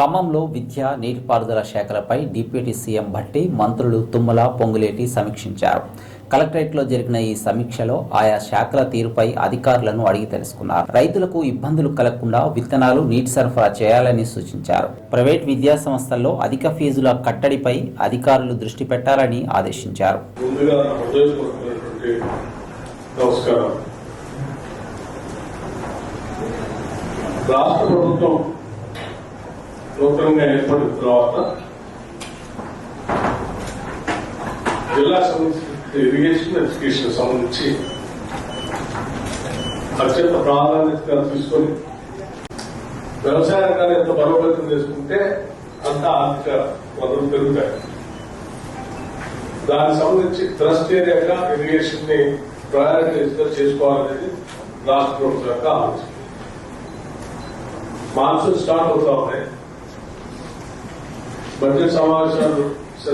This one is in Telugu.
ఖమ్మంలో విద్య నీటిపారుదల శాఖలపై డిప్యూటీ సీఎం భట్టి మంత్రులు తుమ్మల పొంగులేటి సమీక్షించారు. కలెక్టరేట్లో జరిగిన ఈ సమీక్షలో ఆయా శాఖల తీరుపై అధికారులను అడిగి తెలుసుకున్నారు. రైతులకు ఇబ్బందులు కలగకుండా విత్తనాలు నీటి సరఫరా చేయాలని సూచించారు. ప్రైవేట్ విద్యా సంస్థల్లో అధిక ఫీజుల కట్టడిపై అధికారులు దృష్టి పెట్టాలని ఆదేశించారు. రాష్ట్ర ప్రభుత్వం నూతనంగా ఏర్పడిన తర్వాత జిల్లా సంబంధించిన ఇరిగేషన్ ఎడ్యుకేషన్ సంబంధించి అత్యంత ప్రాధాన్యతగా తీసుకొని వ్యవసాయ రంగాన్ని ఎంత బలోపేతం చేసుకుంటే అంత ఆర్థిక వనరులు పెరుగుతాయి. దానికి సంబంధించి ట్రస్ట్ ఏరియాగా ఇరిగేషన్ని ప్రయారిటైజ్గా చేసుకోవాలనేది రాష్ట్ర ప్రభుత్వం యొక్క ఆలోచన. మాన్సూన్ స్టార్ట్ అవుతా ఉన్నాయి. బడ్జెట్ సమావేశాలు